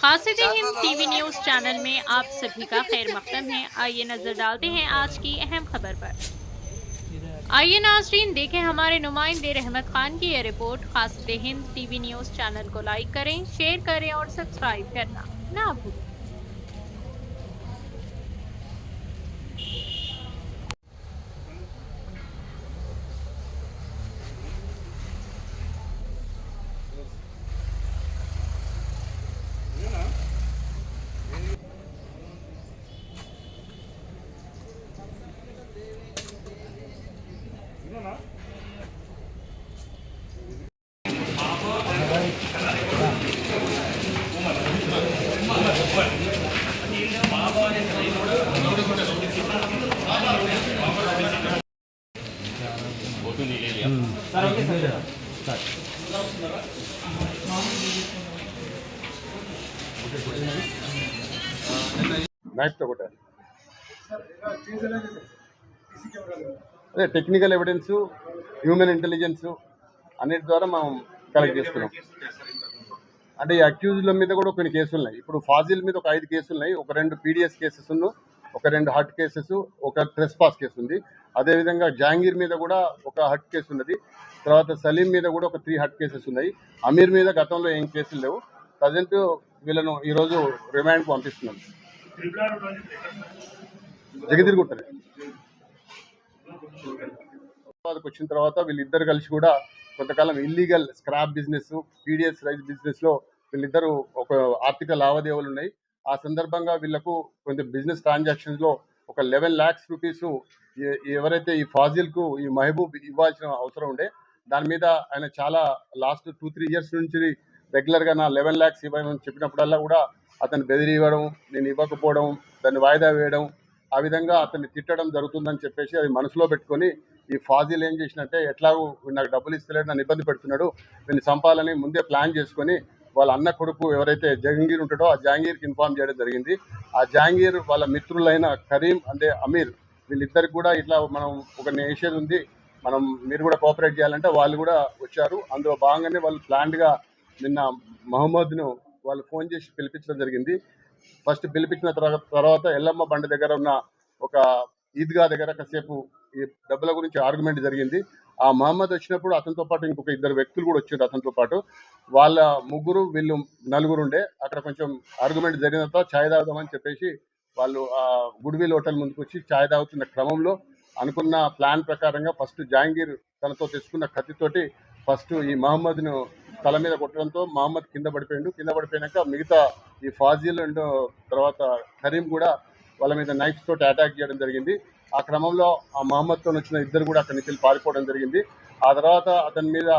خاصد ہند ٹی وی نیوز چینل میں آپ سبھی کا خیر مقدم ہے۔ آئیے نظر ڈالتے ہیں آج کی اہم خبر پر۔ آئیے ناظرین دیکھیں ہمارے نمائندے رحمت خان کی یہ رپورٹ۔ خاصد ہند ٹی وی نیوز چینل کو لائک کریں شیئر کریں اور سبسکرائب کرنا نہ بھولیں۔ करें शेयर करें और सब्सक्राइब करना ना भूलें నైఫ్తో కొట్టారు అదే టెక్నికల్ ఎవిడెన్స్ హ్యూమన్ ఇంటెలిజెన్స్ అన్నిటి ద్వారా మనం కలెక్ట్ చేసుకున్నాం అంటే ఈ అక్యూజ్ల మీద కూడా కొన్ని కేసులు ఉన్నాయి ఇప్పుడు ఫాజిల్ మీద ఒక ఐదు కేసులు ఉన్నాయి ఒక రెండు పీడిఎస్ కేసెస్ ఉన్న ఒక రెండు హట్ కేసెస్ ఒక ట్రెస్ పాస్ కేసు ఉంది అదేవిధంగా జహాంగీర్ మీద కూడా ఒక హట్ కేసు ఉన్నది. తర్వాత సలీం మీద కూడా ఒక త్రీ హట్ కేసెస్ ఉన్నాయి. అమీర్ మీద గతంలో ఏం కేసులు లేవు. ప్రజెంట్ వీళ్ళను ఈరోజు రిమాండ్కు పంపిస్తున్నాం. జగదిరుగుంటది హైదరాబాద్కి వచ్చిన తర్వాత వీళ్ళిద్దరు కలిసి కూడా కొంతకాలం illegal scrap business PDS rice బిజినెస్లో వీళ్ళిద్దరూ వీళ్ళిద్దరు ఒక ఆర్థిక లావాదేవీలు ఉన్నాయి. ఆ సందర్భంగా వీళ్ళకు కొంచెం బిజినెస్ ట్రాన్సాక్షన్స్లో ఒక లెవెన్ ల్యాక్స్ రూపీస్ ఎవరైతే ఈ ఫాజిల్కు ఈ మహబూబ్ ఇవ్వాల్సిన అవసరం ఉండే దాని మీద ఆయన చాలా లాస్ట్ టూ త్రీ ఇయర్స్ నుంచి రెగ్యులర్గా నా లెవెన్ ల్యాక్స్ ఇవ్వమని చెప్పినప్పుడల్లా కూడా అతను బెదిరి ఇవ్వడం నేను ఇవ్వకపోవడం దాన్ని వాయిదా వేయడం ఆ విధంగా అతన్ని తిట్టడం జరుగుతుందని చెప్పేసి అది మనసులో పెట్టుకొని ఈ ఫాజిల్ ఏం చేసినట్టే ఎట్లాగూ నాకు డబ్బులు ఇస్తలేడు నన్ను ఇబ్బంది పెడుతున్నాడు దీన్ని చంపాలని ముందే ప్లాన్ చేసుకొని వాళ్ళ అన్న కొడుకు ఎవరైతే జహంగీర్ ఉంటాడో ఆ జహాంగీర్కి ఇన్ఫార్మ్ చేయడం జరిగింది. ఆ జహాంగీర్ వాళ్ళ మిత్రులైన కరీం అంటే అమీర్ వీళ్ళిద్దరికి కూడా ఇట్లా మనం ఒక వేసేది ఉంది మనం మీరు కూడా కోఆపరేట్ చేయాలంటే వాళ్ళు కూడా వచ్చారు. అందులో భాగంగానే వాళ్ళు planned గా నిన్న మహమ్మద్ను వాళ్ళు ఫోన్ చేసి పిలిపించడం జరిగింది. ఫస్ట్ పిలిపించిన తర్వాత ఎల్లమ్మ బండి దగ్గర ఉన్న ఒక ఈద్గా దగ్గర కాసేపు ఈ డబ్బుల గురించి ఆర్గ్యుమెంట్ జరిగింది. ఆ మహమ్మద్ వచ్చినప్పుడు అతనితో పాటు ఇంకొక ఇద్దరు వ్యక్తులు కూడా వచ్చారు అతనితో పాటు. వాళ్ళ ముగ్గురు వీళ్ళు నలుగురు ఉండే అక్కడ కొంచెం ఆర్గ్యుమెంట్ జరిగిన తర్వాత ఛాయ్ తాగుదామని చెప్పేసి వాళ్ళు ఆ గుడ్విల్ హోటల్ ముందుకు వచ్చి ఛాయ్ తాగుతున్న క్రమంలో అనుకున్న ప్లాన్ ప్రకారంగా ఫస్ట్ జాంగీర్ తనతో తెచ్చుకున్న కత్తితోటి ఫస్ట్ ఈ మహమ్మద్ను తల మీద కొట్టడంతో మహమ్మద్ కింద పడిపోయిండు. కింద పడిపోయాక మిగతా ఈ ఫాజిల్ అండ్ తర్వాత కరీం కూడా వాళ్ళ మీద నైఫ్స్ తోటి అటాక్ చేయడం జరిగింది. ఆ క్రమంలో ఆ మహమ్మద్తో వచ్చిన ఇద్దరు కూడా అక్కడి నుంచి పారిపోవడం జరిగింది. ఆ తర్వాత అతని మీద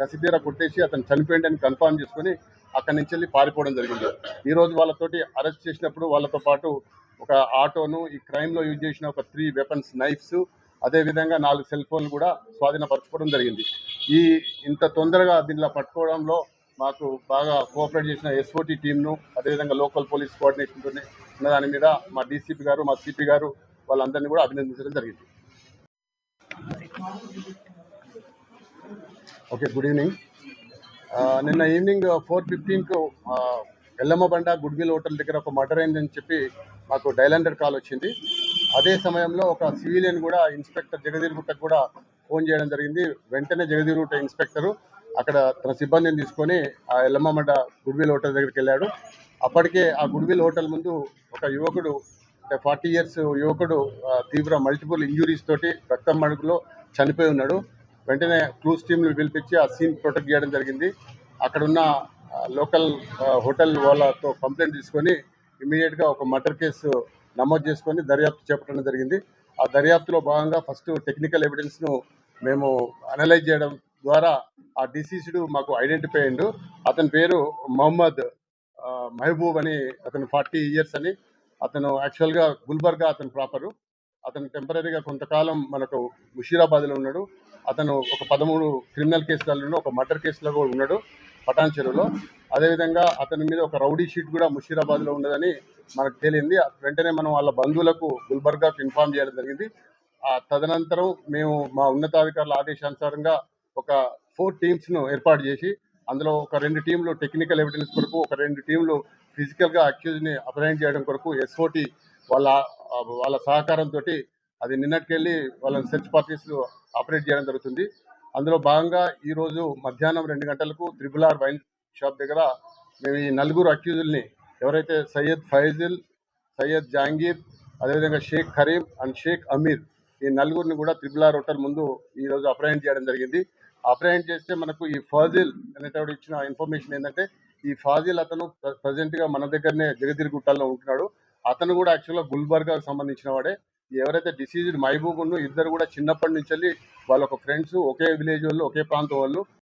కసిదీర కొట్టేసి అతను చనిపోయిండని కన్ఫర్మ్ చేసుకొని అక్కడి నుంచి వెళ్ళి పారిపోవడం జరిగింది. ఈ రోజు వాళ్ళతోటి అరెస్ట్ చేసినప్పుడు వాళ్ళతో పాటు ఒక ఆటోను ఈ క్రైమ్లో యూజ్ చేసిన ఒక త్రీ వెపన్స్ నైఫ్స్ అదే విధంగా నాలుగు సెల్ ఫోన్లు కూడా స్వాధీనపరచుకోవడం జరిగింది. ఈ ఇంత తొందరగా దీనిలో పట్టుకోవడంలో మాకు బాగా కోఆపరేట్ చేసిన ఎస్ఓటి టీంను అదేవిధంగా లోకల్ పోలీస్ కోఆర్డినేషన్ ఉన్న దాని మీద మా డీసీపీ గారు మా సిపి గారు వాళ్ళందరినీ కూడా అభినందించడం జరిగింది. Okay good evening. నిన్న ఈవినింగ్ ఫోర్ ఫిఫ్టీన్కు ఎల్లమ్మ బండ గుడ్విల్ హోటల్ దగ్గర ఒక మర్డర్ అయిందని చెప్పి మాకు డైల్ హండ్రెడ్ కాల్ వచ్చింది. అదే సమయంలో ఒక సివిలియన్ కూడా ఇన్స్పెక్టర్ జగదీర్ గుట్టకు కూడా ఫోన్ చేయడం జరిగింది. వెంటనే జగదీర్ గుట్ట ఇన్స్పెక్టర్ అక్కడ తన సిబ్బందిని తీసుకొని ఆ ఎల్లమ్మ బండ గుడ్విల్ హోటల్ దగ్గరికి వెళ్ళాడు. అప్పటికే ఆ గుడ్విల్ హోటల్ ముందు ఒక యువకుడు ఫార్టీ ఇయర్స్ యువకుడు తీవ్ర మల్టిపుల్ ఇంజురీస్ తోటి రక్తం మణుకులో చనిపోయి ఉన్నాడు. వెంటనే క్లూస్ టీంలు పిలిపించి ఆ సీన్ ప్రొటెక్ట్ చేయడం జరిగింది. అక్కడున్న లోకల్ హోటల్ వాళ్ళతో కంప్లైంట్ తీసుకొని ఇమీడియట్గా ఒక మర్డర్ కేసు నమోదు చేసుకొని దర్యాప్తు చేపట్టడం జరిగింది. ఆ దర్యాప్తులో భాగంగా ఫస్ట్ టెక్నికల్ ఎవిడెన్స్ను మేము అనలైజ్ చేయడం ద్వారా ఆ డిసీజ్డ్ మాకు ఐడెంటిఫై అయ్యిండు అతని పేరు మొహమ్మద్ మహబూబ్ అని అతను ఫార్టీ ఇయర్స్ అని అతను యాక్చువల్గా గుల్బర్గా అతను ప్రాపరు అతను టెంపరీగా కొంతకాలం మనకు ముషీరాబాద్లో ఉన్నాడు. అతను ఒక పదమూడు క్రిమినల్ కేసులలో ఒక మర్డర్ కేసులో కూడా ఉన్నాడు పటాన్ చెరువులో అదేవిధంగా అతని మీద ఒక రౌడీ షీట్ కూడా ముషీరాబాద్లో ఉన్నదని మనకు తేలింది. వెంటనే మనం వాళ్ళ బంధువులకు గుల్బర్గాకు ఇన్ఫార్మ్ చేయడం జరిగింది. ఆ తదనంతరం మేము మా ఉన్నతాధికారుల ఆదేశానుసారంగా ఒక ఫోర్ టీమ్స్ను ఏర్పాటు చేసి అందులో ఒక రెండు టీంలు టెక్నికల్ ఎవిడెన్స్ కొరకు ఒక రెండు టీంలు ఫిజికల్గా అక్యూజ్ని అప్రహెండ్ చేయడం కొరకు ఎస్ఓటి వాళ్ళ వాళ్ళ సహకారంతో అది నిన్నటికెళ్ళి వాళ్ళ సెర్చ్ పార్టీస్ ఆపరేట్ చేయడం జరుగుతుంది. అందులో భాగంగా ఈ రోజు మధ్యాహ్నం రెండు గంటలకు త్రిబుల్ ఆర్ వైన్ షాప్ దగ్గర మేము ఈ నలుగురు అక్యూజుల్ని ఎవరైతే సయ్యద్ ఫైజిల్ సయ్యద్ జాంగీర్ అదేవిధంగా షేక్ కరీం అండ్ షేక్ అమీర్ ఈ నలుగురిని కూడా త్రిబుల్ ఆర్ హోటల్ ముందు ఈ రోజు అప్రయాణం చేయడం జరిగింది. అప్రయాణం చేస్తే మనకు ఈ ఫాజిల్ అనేటప్పుడు ఇచ్చిన ఇన్ఫర్మేషన్ ఏంటంటే ఈ ఫాజిల్ అతను ప్రజెంట్గా మన దగ్గరనే జగదిరి గుట్టాల్లో ఉంటున్నాడు. అతను కూడా యాక్చువల్గా గుల్బర్గా సంబంధించిన వాడే. ఎవరైతే డిసీజ్డ్ మహబూబ్ ఇద్దరు కూడా చిన్నప్పటి నుంచి వెళ్ళి వాళ్ళ ఒక ఫ్రెండ్స్ ఒకే విలేజ్ వాళ్ళు ఒకే ప్రాంతం వాళ్ళు.